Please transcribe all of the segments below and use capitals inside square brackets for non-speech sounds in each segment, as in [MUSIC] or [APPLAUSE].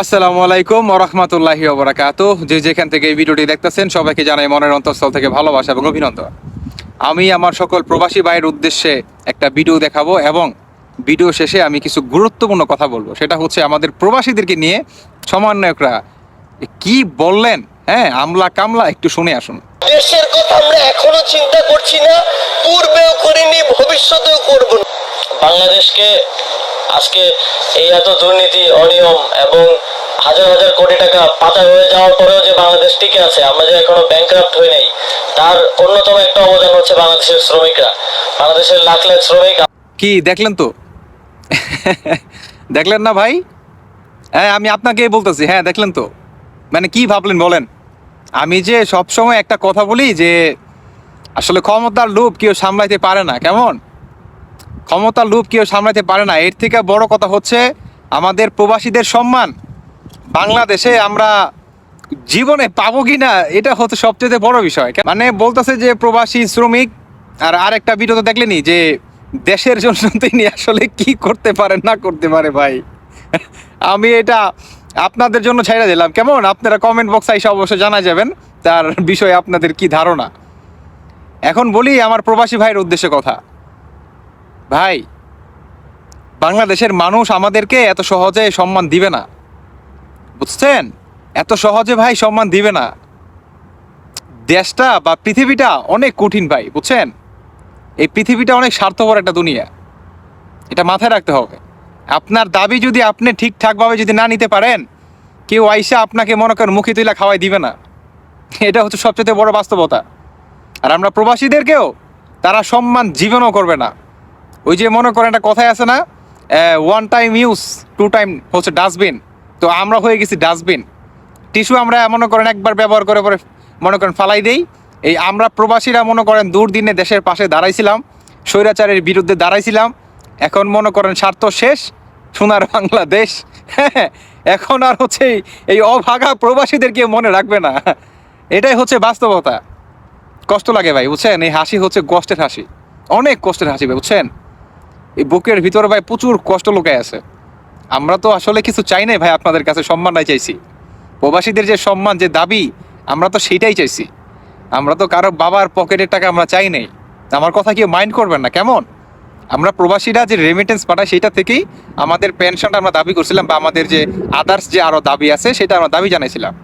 আসসালামু আলাইকুম ওরহমতুল্লাহি ওবরাকাত যে যেখান থেকে এই ভিডিওটি দেখতেছেন, সবাইকে জানাই মনের অন্তঃস্থল থেকে ভালোবাসা এবং অভিনন্দন। আমি আমার সকল প্রবাসী ভাইয়ের উদ্দেশ্যে একটা ভিডিও দেখাবো এবং ভিডিও শেষে আমি কিছু গুরুত্বপূর্ণ কথা বলব। সেটা হচ্ছে আমাদের প্রবাসীদেরকে নিয়ে সমন্বয়করা কি বললেন? হ্যাঁ আমলা কামলা, একটু শুনে আসুন। দেশের কথা আমরা এখনও চিন্তা করছি না, পূর্বেও করিনি, ভবিষ্যতেও করব বাংলাদেশকে আজকে এই এত দুর্নীতি, অনিয়ম এবং হাজার হাজার কোটি টাকা পাতা হয়ে যাওয়ার পরেও যে বাংলাদেশ টিকে আছে, আমরা যে এখনও ব্যাংক্রাফ্ট হয়ে নেই, তার অন্যতম একটা অবদান হচ্ছে বাংলাদেশের শ্রমিকরা। বাংলাদেশের লাখ লাখ শ্রমিক কি, দেখলেন তো? দেখলেন না ভাই? হ্যাঁ আমি আপনাকেই বলতেছি হ্যাঁ দেখলেন তো? মানে কি ভাবলেন বলেন? আমি যে সব সময় একটা কথা বলি যে আসলে ক্ষমতার লোভ কেউ সামলাইতে পারে না, কেমন? ক্ষমতার লোভ কেউ সামলাতে পারে না। এর থেকে বড় কথা হচ্ছে আমাদের প্রবাসীদের সম্মান। বাংলাদেশে আমরা জীবনে পাবো কি না এটা হচ্ছে সবচেয়ে বড় বিষয়। মানে বলতেছে যে প্রবাসী শ্রমিক, আর আরেকটা ভিডিও তো দেখলেনি যে দেশের জন্য [LAUGHS] তিনি আসলে কি করতে পারেন না করতে পারে ভাই। আমি এটা আপনাদের জন্য ছেড়ে দিলাম। কেমন? আপনারা কমেন্ট বক্সে এসে অবশ্যই জানা যাবেন, তার বিষয়ে আপনাদের কি ধারণা। এখন বলি আমার প্রবাসী ভাইয়ের উদ্দেশ্যে কথা। ভাই, বাংলাদেশের মানুষ আমাদেরকে এত সহজে সম্মান দিবে না। বুঝছেন? এত সহজে ভাই সম্মান দিবে না। দেশটা বা পৃথিবীটা অনেক কঠিন ভাই, বুঝছেন? এই পৃথিবীটা অনেক স্বার্থপর একটা দুনিয়া। এটা মাথায় রাখতে হবে। আপনার দাবি যদি আপনি ঠিকঠাকভাবে যদি না নিতে পারেন, কেউ আইসা আপনাকে মনে করেন মুখে তুইলা খাওয়াই দিবে না। এটা হচ্ছে সবচেয়ে বড় বাস্তবতা। আর আমরা প্রবাসীদেরকেও তারা সম্মান জীবনও করবে না। ওই যে মনে করেন একটা কথাই আছে না? One time use two time হচ্ছে ডাস্টবিন তো আমরা হয়ে গেছি ডাস্টবিন টিস্যু আমরা মনে করেন একবার ব্যবহার করে পরে মনে করেন ফালাই দেই। এই আমরা প্রবাসীরা মনে করেন দুর্দিনে দেশের পাশে দাঁড়াইছিলাম, স্বৈরাচারের বিরুদ্ধে দাঁড়াইছিলাম। এখন মনে করেন স্বার্থ শেষ, সোনার বাংলাদেশ। এখন আর হচ্ছে এই- অভাগা প্রবাসীদেরকে মনে রাখবে না। এটাই হচ্ছে বাস্তবতা। কষ্ট লাগে ভাই, বুঝছেন? এই হাসি হচ্ছে কষ্টের হাসি। অনেক কষ্টের হাসি ভাই, বুঝছেন? এই বুকের ভিতরে ভাই প্রচুর কষ্ট লুকায় আছে। আমরা তো আসলে কিছু চাই নাই ভাই আপনাদের কাছে সম্মানটাই চাইছি। প্রবাসীদের যে সম্মান, যে দাবি, আমরা তো সেইটাই চাইছি। আমরা তো কারও বাবার পকেটের টাকা আমরা চাই নাই। আমার কথা কেউ মাইন্ড করবেন না, কেমন? আমরা প্রবাসীরা যে রেমিটেন্স পাঠাই সেটা থেকেই আমাদের পেনশনটা আমরা দাবি করছিলাম বা আমাদের যে আদার্স যে আরও দাবি আছে সেটা আমরা দাবি জানাইছিলাম।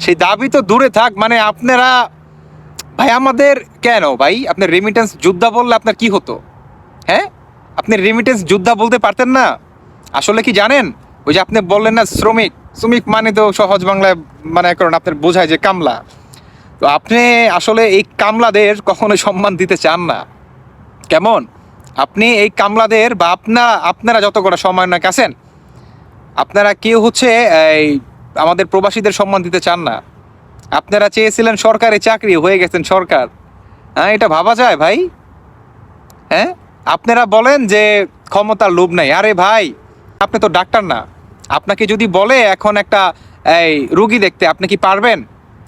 সেই দাবি তো দূরে থাক মানে আপনারা, ভাই আমাদের কেন ভাই? আপনার রেমিটেন্স যোদ্ধা বললে আপনার কি হতো? হ্যাঁ? আপনি রেমিটেন্স যোদ্ধা বলতে পারতেন না। আসলে কি জানেন? ওই যে আপনি বললেন না, শ্রমিক। শ্রমিক মানে তো সহজ বাংলায় মানে করেন, আপনার বোঝায় যে কামলা। তো আপনি আসলে এই কামলাদের কখনো সম্মান দিতে চান না। কেমন? আপনি এই কামলাদের বা আপনা, আপনারা যত কটা না আছেন, আপনারা কেউ হচ্ছে এই আমাদের প্রবাসীদের সম্মান দিতে চান না। আপনারা চেয়েছিলেন সরকারি চাকরি, হয়ে গেছেন সরকার। হ্যাঁ এটা ভাবা যায় ভাই? হ্যাঁ? আপনারা বলেন যে ক্ষমতার লোভ নাই। আরে ভাই, আপনি তো ডাক্তার না। আপনাকে যদি বলে এখন একটা, এই, রুগী দেখতে, আপনি কি পারবেন?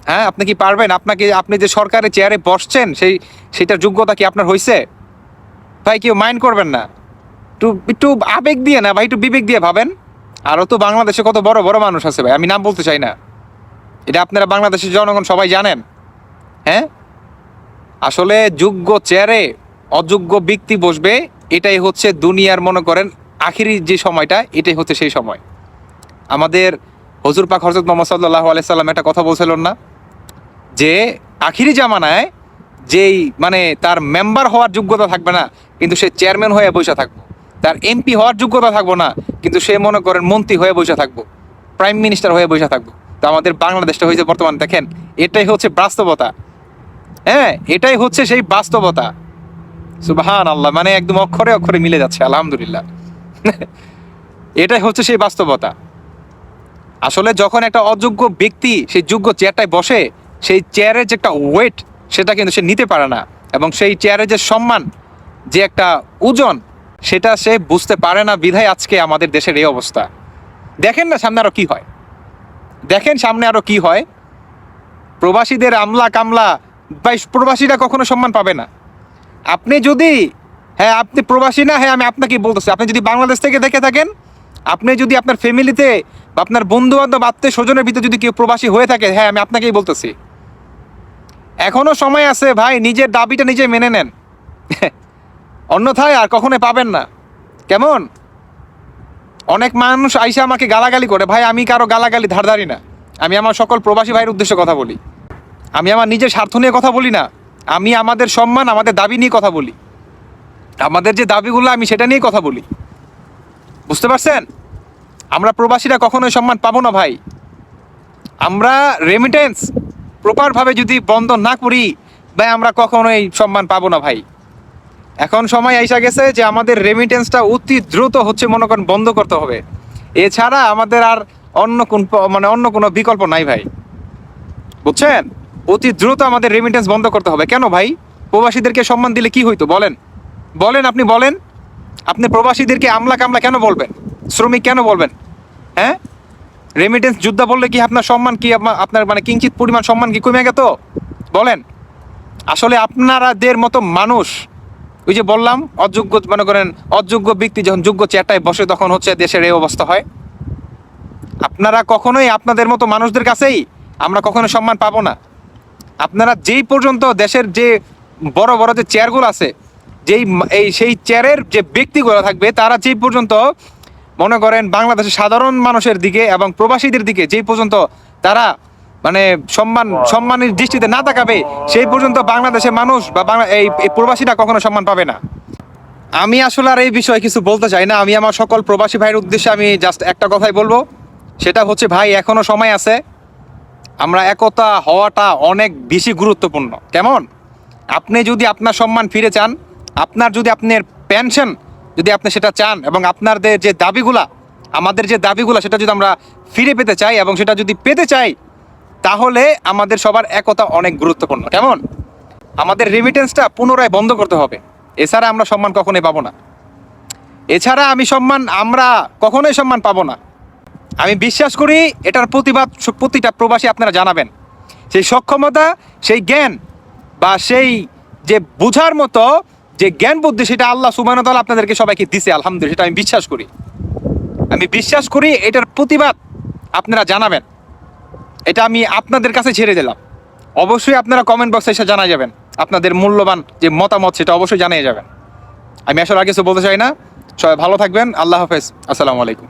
হ্যাঁ আপনি কি পারবেন? আপনাকে, আপনি যে সরকারি চেয়ারে বসছেন, সেই, সেটার যোগ্যতা কি আপনার হয়েছে ভাই, কেউ মাইন্ড করবেন না। একটু একটু আবেগ দিয়ে না ভাই, একটু বিবেক দিয়ে ভাবেন। আরও তো বাংলাদেশে কত বড় বড় মানুষ আছে ভাই, আমি নাম বলতে চাই না। এটা আপনারা বাংলাদেশের জনগণ সবাই জানেন। হ্যাঁ? আসলে যোগ্য চেয়ারে অযোগ্য ব্যক্তি বসবে, এটাই হচ্ছে দুনিয়ার, মনে করেন, আখিরি যে সময়টা, এটাই হচ্ছে সেই সময়। আমাদের হজুর পাক হজরত মোহাম্মদ সাল্লাহ আলাইসাল্লাম একটা কথা বলছিলেন না? যে আখিরি জামানায় যেই মানে তার মেম্বার হওয়ার যোগ্যতা থাকবে না, কিন্তু সে চেয়ারম্যান হয়ে বসে থাকব। তার এমপি হওয়ার যোগ্যতা থাকব না, কিন্তু সে মনে করেন মন্ত্রী হয়ে বসে থাকব, প্রাইম মিনিস্টার হয়ে বসে থাকব। তো আমাদের বাংলাদেশটা হয়েছে বর্তমান, দেখেন, এটাই হচ্ছে বাস্তবতা। হ্যাঁ এটাই হচ্ছে সেই বাস্তবতা। সুবাহান আল্লাহ মানে একদম অক্ষরে অক্ষরে মিলে যাচ্ছে, আলহামদুলিল্লাহ। [LAUGHS] এটাই হচ্ছে সেই বাস্তবতা। আসলে যখন একটা অযোগ্য ব্যক্তি সেই যোগ্য চেয়ারটায় বসে, সেই চেয়ারের যে একটা ওয়েট সেটা কিন্তু সে নিতে পারে না। এবং সেই চেয়ারের যে সম্মান, যে একটা ওজন, সেটা সে বুঝতে পারে না, বিধায় আজকে আমাদের দেশের এই অবস্থা। দেখেন না সামনে আরও কি হয়। দেখেন সামনে আরও কি হয়। প্রবাসীদের আমলা কামলা, বা প্রবাসীরা কখনো সম্মান পাবে না। আপনি যদি হ্যাঁ আপনি প্রবাসী না হ্যাঁ আমি আপনাকে বলতেছি, আপনি যদি বাংলাদেশ থেকে দেখে থাকেন, আপনি যদি আপনার ফ্যামিলিতে বা আপনার বন্ধু বান্ধব আত্মীয় স্বজনের ভিতরে যদি কেউ প্রবাসী হয়ে থাকে হ্যাঁ আমি আপনাকেই বলতেছি। এখনও সময় আছে ভাই, নিজের দাবিটা নিজে মেনে নেন। [LAUGHS] অন্যথায় আর কখনোই পাবেন না। কেমন? অনেক মানুষ আইসা আমাকে গালাগালি করে, ভাই, আমি কারও গালাগালি ধারধারি না। আমি আমার সকল প্রবাসী ভাইয়ের উদ্দেশ্যে কথা বলি। আমি আমার নিজের স্বার্থ নিয়ে কথা বলি না। আমি আমাদের সম্মান, আমাদের দাবি নিয়ে কথা বলি। আমাদের যে দাবিগুলো, আমি সেটা নিয়ে কথা বলি। বুঝতে পারছেন? আমরা প্রবাসীরা কখনোই সম্মান পাবো না, ভাই। আমরা রেমিটেন্স প্রপারভাবে যদি বন্ধ না করি, ভাই, আমরা কখনোই সম্মান পাবো না, ভাই। এখন সময় আইসা গেছে যে আমাদের রেমিটেন্সটা অতি দ্রুত হচ্ছে, মনে করেন, বন্ধ করতে হবে। এছাড়া আমাদের আর অন্য কোন মানে অন্য কোনো বিকল্প নাই, ভাই। বুঝছেন? অতি দ্রুত আমাদের রেমিটেন্স বন্ধ করতে হবে। কেন ভাই? প্রবাসীদেরকে সম্মান দিলে কি হইতো? বলেন। বলেন আপনি বলেন। আপনি প্রবাসীদেরকে আমলা কামলা কেন বলবেন? শ্রমিক কেন বলবেন? হ্যাঁ? রেমিটেন্স যোদ্ধা বললে কি আপনার সম্মান কি আপনা- আপনার মানে কিঞ্চিত পরিমাণ সম্মান কি কমে গেত? বলেন। আসলে আপনারাদের মতো মানুষ, ওই যে বললাম, অযোগ্য মনে করেন, অযোগ্য ব্যক্তি যখন যোগ্য চেয়ারটায় বসে তখন হচ্ছে দেশের এই অবস্থা হয়। আপনারা কখনোই আপনাদের মতো মানুষদের কাছেই আমরা কখনো সম্মান পাবো না। আপনারা যেই পর্যন্ত দেশের যে বড় বড় যে চেয়ারগুলো আছে, যেই এই সেই চেয়ারের যে ব্যক্তিগুলো থাকবে, তারা যেই পর্যন্ত মনে করেন বাংলাদেশের সাধারণ মানুষের দিকে এবং প্রবাসীদের দিকে যেই পর্যন্ত তারা মানে সম্মান, সম্মানের দৃষ্টিতে না তাকাবে, সেই পর্যন্ত বাংলাদেশের মানুষ বা বাংলা এই প্রবাসীরা কখনো সম্মান পাবে না। আমি আসলে আর এই বিষয়ে কিছু বলতে চাই না। আমি আমার সকল প্রবাসী ভাইয়ের উদ্দেশ্যে আমি জাস্ট একটা কথাই বলব। সেটা হচ্ছে, ভাই, এখনও সময় আছে। আমরা একতা হওয়াটা অনেক বেশি গুরুত্বপূর্ণ। কেমন? আপনি যদি আপনার সম্মান ফিরে চান, আপনার যদি আপনার পেনশন যদি আপনি সেটা চান এবং আপনাদের যে দাবিগুলা, আমাদের যে দাবিগুলা সেটা যদি আমরা ফিরে পেতে চাই এবং সেটা যদি পেতে চাই, তাহলে আমাদের সবার একতা অনেক গুরুত্বপূর্ণ। কেমন? আমাদের রেমিটেন্সটা পুনরায় বন্ধ করতে হবে। এছাড়া আমরা সম্মান কখনোই পাবো না। এছাড়া আমি সম্মান, আমরা কখনোই সম্মান পাবো না। আমি বিশ্বাস করি এটার প্রতিবাদ প্রতিটা প্রবাসী আপনারা জানাবেন। সেই সক্ষমতা, সেই জ্ঞান বা সেই যে বোঝার মতো যে জ্ঞান বুদ্ধি, সেটা আল্লাহ সুবাহতাল আপনাদেরকে সবাইকে দিছে, আলহামদুলিল্লাহ, সেটা আমি বিশ্বাস করি। আমি বিশ্বাস করি এটার প্রতিবাদ আপনারা জানাবেন। এটা আমি আপনাদের কাছে ছেড়ে দিলাম। অবশ্যই আপনারা কমেন্ট বক্সে এসে জানা যাবেন। আপনাদের মূল্যবান যে মতামত, সেটা অবশ্যই জানিয়ে যাবেন। আমি আসলে আর কিছু বলতে চাই না। সবাই ভালো থাকবেন। আল্লাহ হাফেজ। আসসালামু আলাইকুম।